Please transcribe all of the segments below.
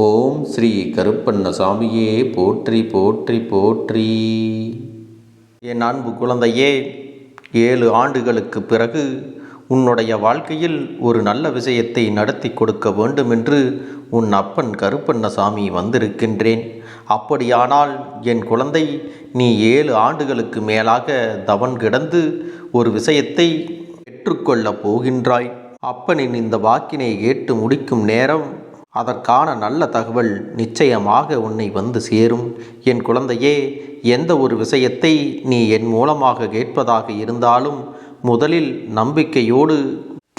ஓம் ஸ்ரீ கருப்பண்ணசாமியே போற்றி போற்றி போற்றி. என் அன்பு குழந்தையே ஏழு ஆண்டுகளுக்கு பிறகு உன்னுடைய வாழ்க்கையில் ஒரு நல்ல விஷயத்தை நடத்தி கொடுக்க வேண்டும் என்று உன் அப்பன் கருப்பண்ணசாமி வந்திருக்கின்றேன். அப்படியானால் என் குழந்தை நீ ஏழு ஆண்டுகளுக்கு மேலாக தவன் கிடந்து ஒரு விஷயத்தை பெற்றுக்கொள்ளப் போகின்றாய். அப்பனின் இந்த வாக்கினை கேட்டு முடிக்கும் நேரம் அதற்கான நல்ல தகவல் நிச்சயமாக உன்னை வந்து சேரும். என் குழந்தையே எந்த ஒரு விஷயத்தை நீ என் மூலமாக கேட்பதாக இருந்தாலும் முதலில் நம்பிக்கையோடு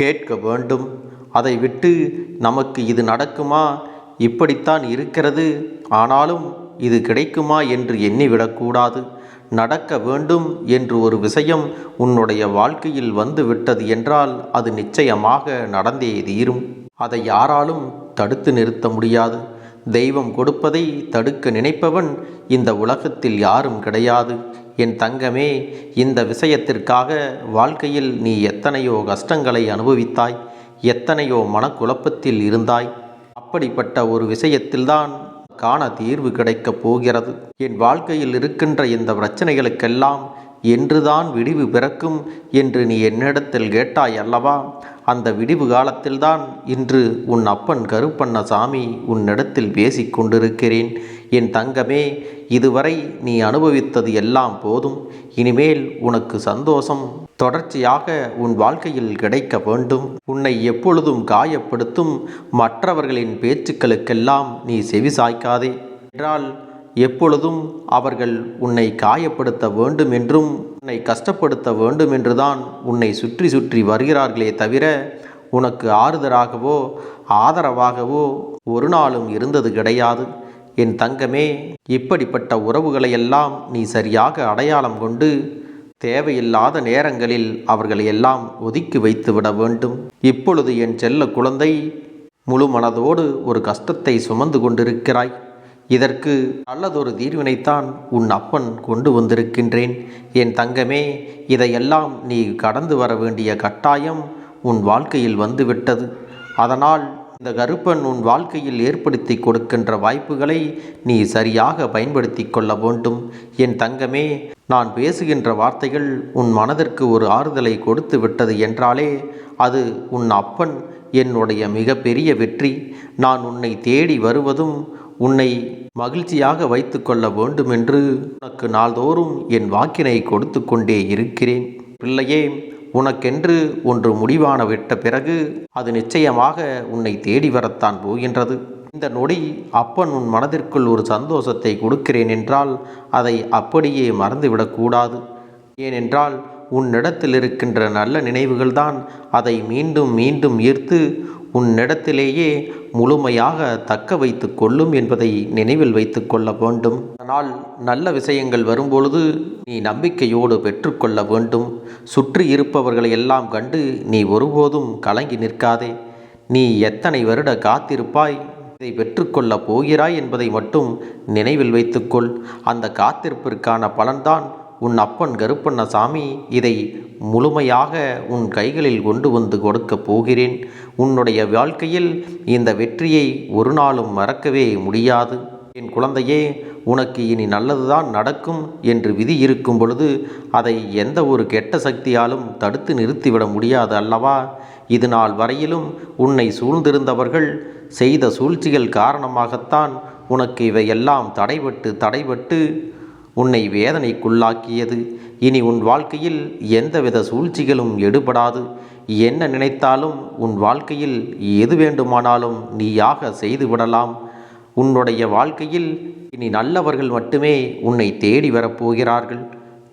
கேட்க வேண்டும். அதை விட்டு நமக்கு இது நடக்குமா? இப்படித்தான் இருக்கிறது. ஆனாலும் இது கிடைக்குமா என்று எண்ணிவிடக்கூடாது. நடக்க வேண்டும் என்று ஒரு விஷயம் உன்னுடைய வாழ்க்கையில் வந்து விட்டது என்றால் அது நிச்சயமாக நடந்தே தீரும். அதை யாராலும் தடுத்து நிறுத்த முடியாது. தெய்வம் கொடுப்பதை தடுக்க நினைப்பவன் இந்த உலகத்தில் யாரும் கிடையாது. என் தங்கமே இந்த விஷயத்திற்காக வாழ்க்கையில் நீ எத்தனையோ கஷ்டங்களை அனுபவித்தாய் எத்தனையோ மனக்குழப்பத்தில் இருந்தாய். அப்படிப்பட்ட ஒரு விஷயத்தில்தான் காண தீர்வு கிடைக்கப் போகிறது. என் வாழ்க்கையில் இருக்கின்ற இந்த பிரச்சனைகளுக்கெல்லாம் என்றுதான் விடிவு பிறக்கும் என்று நீ என்னிடத்தில் கேட்டாய் அல்லவா? அந்த விடிவு காலத்தில்தான் இன்று உன் அப்பன் கருப்பண்ணசாமி உன்னிடத்தில் பேசிக் கொண்டிருக்கிறேன். என் தங்கமே இதுவரை நீ அனுபவித்தது எல்லாம் போதும். இனிமேல் உனக்கு சந்தோஷம் தொடர்ச்சியாக உன் வாழ்க்கையில் கிடைக்க வேண்டும். உன்னை எப்பொழுதும் காயப்படுத்தும் மற்றவர்களின் பேச்சுக்களுக்கெல்லாம் நீ செவி சாய்க்காதே என்றால் எப்பொழுதும் அவர்கள் உன்னை காயப்படுத்த வேண்டும் என்றும் உன்னை கஷ்டப்படுத்த வேண்டும் என்றுதான் உன்னை சுற்றி சுற்றி வருகிறார்களே தவிர உனக்கு ஆறுதலாகவோ ஆதரவாகவோ ஒரு நாளும் இருந்தது கிடையாது. என் தங்கமே இப்படிப்பட்ட உறவுகளையெல்லாம் நீ சரியாக அடையாளம் கொண்டு தேவையில்லாத நேரங்களில் அவர்களை எல்லாம் ஒதுக்கி வைத்து விட வேண்டும். இப்பொழுது என் செல்ல குழந்தை முழு மனதோடு ஒரு கஷ்டத்தை சுமந்து கொண்டிருக்கிறாய். இதற்கு நல்லதொரு தீர்வினைத்தான் உன் அப்பன் கொண்டு வந்திருக்கின்றேன். என் தங்கமே இதையெல்லாம் நீ கடந்து வர வேண்டிய கட்டாயம் உன் வாழ்க்கையில் வந்துவிட்டது. அதனால் இந்த கருப்பன் உன் வாழ்க்கையில் ஏற்படுத்தி கொடுக்கின்ற வாய்ப்புகளை நீ சரியாக பயன்படுத்தி கொள்ள வேண்டும். என் தங்கமே நான் பேசுகின்ற வார்த்தைகள் உன் மனதிற்கு ஒரு ஆறுதலை கொடுத்து விட்டது என்றாலே அது உன் அப்பன் என்னுடைய மிகப்பெரிய வெற்றி. நான் உன்னை தேடி வருவதும் உன்னை மகிழ்ச்சியாக வைத்து கொள்ள வேண்டும் என்று உனக்கு நாள்தோறும் என் வாக்கினை கொடுத்து கொண்டே இருக்கிறேன். பிள்ளையே உனக்கென்று ஒன்று முடிவான விட்ட பிறகு அது நிச்சயமாக உன்னை தேடி வரத்தான் போகின்றது. இந்த நொடி அப்பன் உன் மனதிற்குள் ஒரு சந்தோஷத்தை கொடுக்கிறேன் என்றால் அதை அப்படியே மறந்துவிடக்கூடாது ஏனென்றால் உன்னிடத்தில் இருக்கின்ற நல்ல நினைவுகள்தான் அதை மீண்டும் மீண்டும் ஈர்த்து உன்னிடத்திலேயே முழுமையாக தக்க வைத்து கொள்ளும் என்பதை நினைவில் வைத்து கொள்ள வேண்டும். ஆனால் நல்ல விஷயங்கள் வரும்பொழுது நீ நம்பிக்கையோடு பெற்றுக்கொள்ள வேண்டும். சுற்றி இருப்பவர்களை எல்லாம் கண்டு நீ ஒருபோதும் கலங்கி நிற்காதே. நீ எத்தனை வருட காத்திருப்பாய்? இதை பெற்றுக்கொள்ளப் போகிறாய் என்பதை மட்டும் நினைவில் வைத்துக்கொள் அந்த காத்திருப்பிற்கான பலன்தான் உன் அப்பன் கருப்பண்ணசாமி இதை முழுமையாக உன் கைகளில் கொண்டு வந்து கொடுக்கப் போகிறேன். உன்னுடைய வாழ்க்கையில் இந்த வெற்றியை ஒரு நாளும் மறக்கவே முடியாது. என் குழந்தையே உனக்கு இனி நல்லதுதான் நடக்கும் என்று விதி இருக்கும் பொழுது அதை எந்த ஒரு கெட்ட சக்தியாலும் தடுத்து நிறுத்திவிட முடியாது அல்லவா? இது நாள் வரையிலும் உன்னை சூழ்ந்திருந்தவர்கள் செய்த சூழ்ச்சிகள் காரணமாகத்தான் உனக்கு இவையெல்லாம் தடைபட்டு தடைபட்டு உன்னை வேதனைக்குள்ளாக்கியது. இனி உன் வாழ்க்கையில் எந்தவித சூழ்ச்சிகளும் எடுபடாது. என்ன நினைத்தாலும் உன் வாழ்க்கையில் எது வேண்டுமானாலும் நீயாக செய்துவிடலாம் உன்னுடைய வாழ்க்கையில் இனி நல்லவர்கள் மட்டுமே உன்னை தேடி வரப்போகிறார்கள்.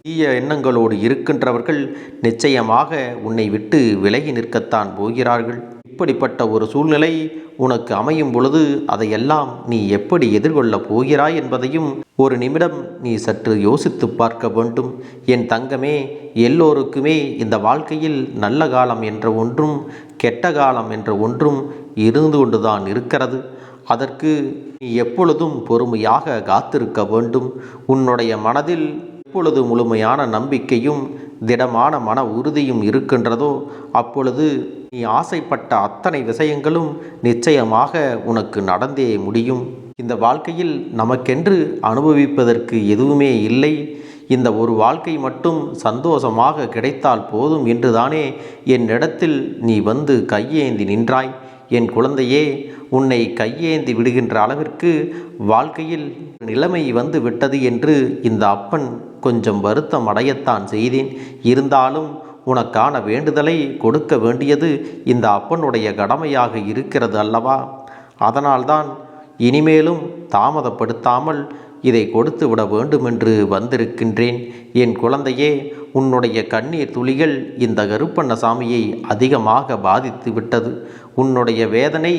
தீய எண்ணங்களோடு இருக்கின்றவர்கள் நிச்சயமாக உன்னை விட்டு விலகி நிற்கத்தான் போகிறார்கள். இப்படிப்பட்ட ஒரு சூழ்நிலை உனக்கு அமையும் பொழுது அதையெல்லாம் நீ எப்படி எதிர்கொள்ளப் போகிறாய் என்பதையும் ஒரு நிமிடம் நீ சற்று யோசித்து பார்க்க வேண்டும். என் தங்கமே எல்லோருக்குமே இந்த வாழ்க்கையில் நல்ல காலம் என்ற ஒன்றும் கெட்ட காலம் என்ற ஒன்றும் இருந்து கொண்டுதான் இருக்கிறது. அதற்கு நீ எப்பொழுதும் பொறுமையாக காத்திருக்க வேண்டும். உன்னுடைய மனதில் எப்பொழுது முழுமையான நம்பிக்கையும் திடமான மன உறுதியும் இருக்கின்றதோ அப்பொழுது நீ ஆசைப்பட்ட அத்தனை விஷயங்களும் நிச்சயமாக உனக்கு நடந்தே முடியும். இந்த வாழ்க்கையில் நமக்கென்று அனுபவிப்பதற்கு எதுவுமே இல்லை. இந்த ஒரு வாழ்க்கை மட்டும் சந்தோஷமாக கிடைத்தால் போதும் என்றுதானே என்னிடத்தில் நீ வந்து கையேந்தி நின்றாய். என் குழந்தையே உன்னை கையேந்தி விடுகின்ற அளவிற்கு வாழ்க்கையில் நிலைமை வந்து விட்டது என்று இந்த அப்பன் கொஞ்சம் வருத்தம் அடையத்தான் செய்தேன். இருந்தாலும் உனக்கான வேண்டுதலை கொடுக்க வேண்டியது இந்த அப்பனுடைய கடமையாக இருக்கிறது அல்லவா? அதனால்தான் இனிமேலும் தாமதப்படுத்தாமல் இதை கொடுத்து விட வேண்டுமென்று வந்திருக்கின்றேன். என் குழந்தையே உன்னுடைய கண்ணீர் துளிகள் இந்த கருப்பண்ணசாமியை அதிகமாக பாதித்து விட்டது உன்னுடைய வேதனை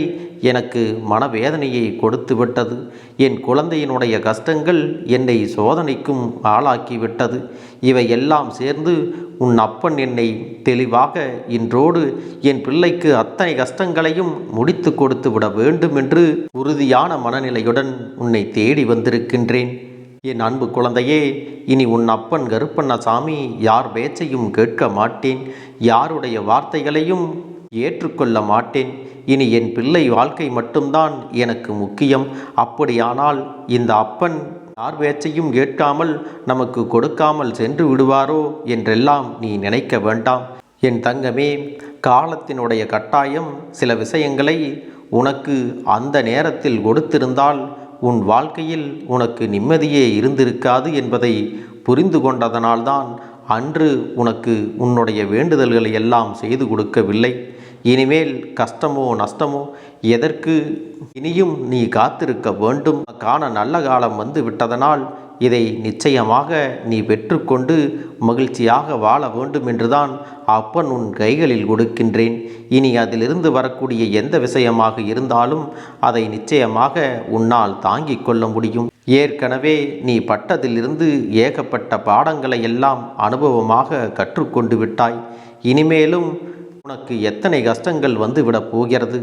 எனக்கு மனவேதனையை கொடுத்து விட்டது. என் குழந்தையினுடைய கஷ்டங்கள் என்னை சோதனைக்கும் ஆளாக்கிவிட்டது இவை எல்லாம் சேர்ந்து உன் அப்பன் என்னை தெளிவாக இன்றோடு என் பிள்ளைக்கு அத்தனை கஷ்டங்களையும் முடித்து கொடுத்து விட வேண்டும் என்று உறுதியான மனநிலையுடன் உன்னை தேடி வந்திருக்கின்றேன். என் அன்பு குழந்தையே இனி உன் அப்பன் கருப்பண்ணசாமி யார் பேச்சையும் கேட்க மாட்டேன். யாருடைய வார்த்தைகளையும் ஏற்றுக்கொள்ள மாட்டேன். இனி என் பிள்ளை வாழ்க்கை மட்டும்தான் எனக்கு முக்கியம். அப்படியானால் இந்த அப்பன் யார் பேச்சையும் கேட்காமல் நமக்கு கொடுக்காமல் சென்று விடுவாரோ என்றெல்லாம் நீ நினைக்க வேண்டாம். என் தங்கமே காலத்தினுடைய கட்டாயம் சில விஷயங்களை உனக்கு அந்த நேரத்தில் கொடுத்திருந்தால் உன் வாழ்க்கையில் உனக்கு நிம்மதியே இருந்திருக்காது என்பதை புரிந்து கொண்டதனால்தான் அன்று உனக்கு உன்னுடைய வேண்டுதல்களை எல்லாம் செய்து கொடுக்கவில்லை. இனிமேல் கஷ்டமோ நஷ்டமோ எதற்கு இனியும் நீ காத்திருக்க வேண்டும்? காண நல்ல காலம் வந்து விட்டதனால் இதை நிச்சயமாக நீ பெற்றுக்கொண்டு மகிழ்ச்சியாக வாழ வேண்டும் என்றுதான் அப்பன் உன் கைகளில் கொடுக்கின்றேன். இனி அதிலிருந்து வரக்கூடிய எந்த விஷயமாக இருந்தாலும் அதை நிச்சயமாக உன்னால் தாங்கிக் கொள்ள முடியும். ஏற்கனவே நீ பட்டதிலிருந்து ஏகப்பட்ட பாடங்களை எல்லாம் அனுபவமாக கற்றுக்கொண்டு விட்டாய். இனிமேலும் உனக்கு எத்தனை கஷ்டங்கள் வந்து விடப் போகிறது?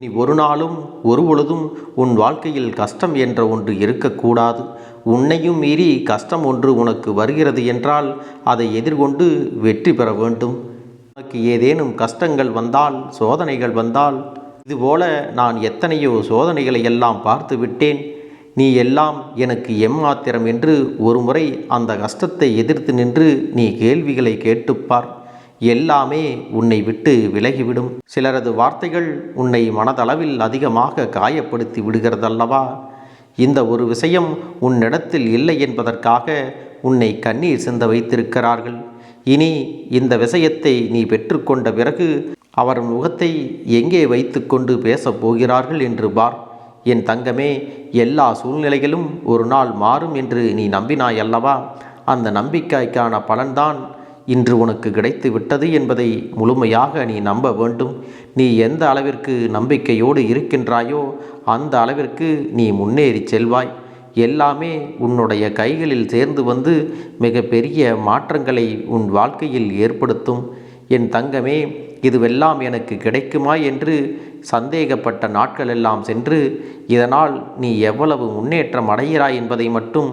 நீ ஒரு நாளும் ஒரு பொழுதும் உன் வாழ்க்கையில் கஷ்டம் என்ற ஒன்று இருக்கக்கூடாது. உன்னையும் மீறி கஷ்டம் ஒன்று உனக்கு வருகிறது என்றால் அதை எதிர்கொண்டு வெற்றி பெற வேண்டும். உனக்கு ஏதேனும் கஷ்டங்கள் வந்தால் சோதனைகள் வந்தால் இதுபோல நான் எத்தனையோ சோதனைகளை எல்லாம் பார்த்து விட்டேன். நீ எல்லாம் எனக்கு எம்மாத்திரம் என்று ஒருமுறை அந்த கஷ்டத்தை எதிர்த்து நின்று நீ கேள்விகளை கேட்டுப்பார் எல்லாமே உன்னை விட்டு விலகிவிடும். சிலரது வார்த்தைகள் உன்னை மனதளவில் அதிகமாக காயப்படுத்தி விடுகிறதல்லவா? இந்த ஒரு விஷயம் உன்னிடத்தில் இல்லை என்பதற்காக உன்னை கண்ணீர் சிந்த வைத்திருக்கிறார்கள். இனி இந்த விஷயத்தை நீ பெற்றுக்கொண்ட பிறகு அவர் முகத்தை எங்கே வைத்துக்கொண்டு பேசப் போகிறார்கள் என்று பார். என் தங்கமே எல்லா சூழ்நிலைகளும் ஒரு நாள் மாறும் என்று நீ நம்பினாய் அல்லவா அந்த நம்பிக்கைக்கான பலன்தான் இன்று உனக்கு கிடைத்து விட்டது என்பதை முழுமையாக நீ நம்ப வேண்டும். நீ எந்த அளவிற்கு நம்பிக்கையோடு இருக்கின்றாயோ அந்த அளவிற்கு நீ முன்னேறி செல்வாய். எல்லாமே உன்னுடைய கைகளில் சேர்ந்து வந்து மிகப்பெரிய மாற்றங்களை உன் வாழ்க்கையில் ஏற்படுத்தும். என் தங்கமே இதுவெல்லாம் எனக்கு கிடைக்குமா என்று சந்தேகப்பட்ட நாட்கள் எல்லாம் சென்று இதனால் நீ எவ்வளவு முன்னேற்றம் அடைகிறாய் என்பதை மட்டும்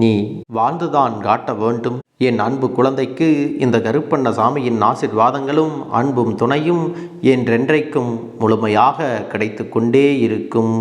நீ வாழ்ந்துதான் காட்ட வேண்டும். என் அன்பு குழந்தைக்கு இந்த கருப்பண்ண சாமியின் ஆசிர்வாதங்களும் அன்பும் துணையும் என்றென்றைக்கும் முழுமையாக கிடைத்து கொண்டே இருக்கும்.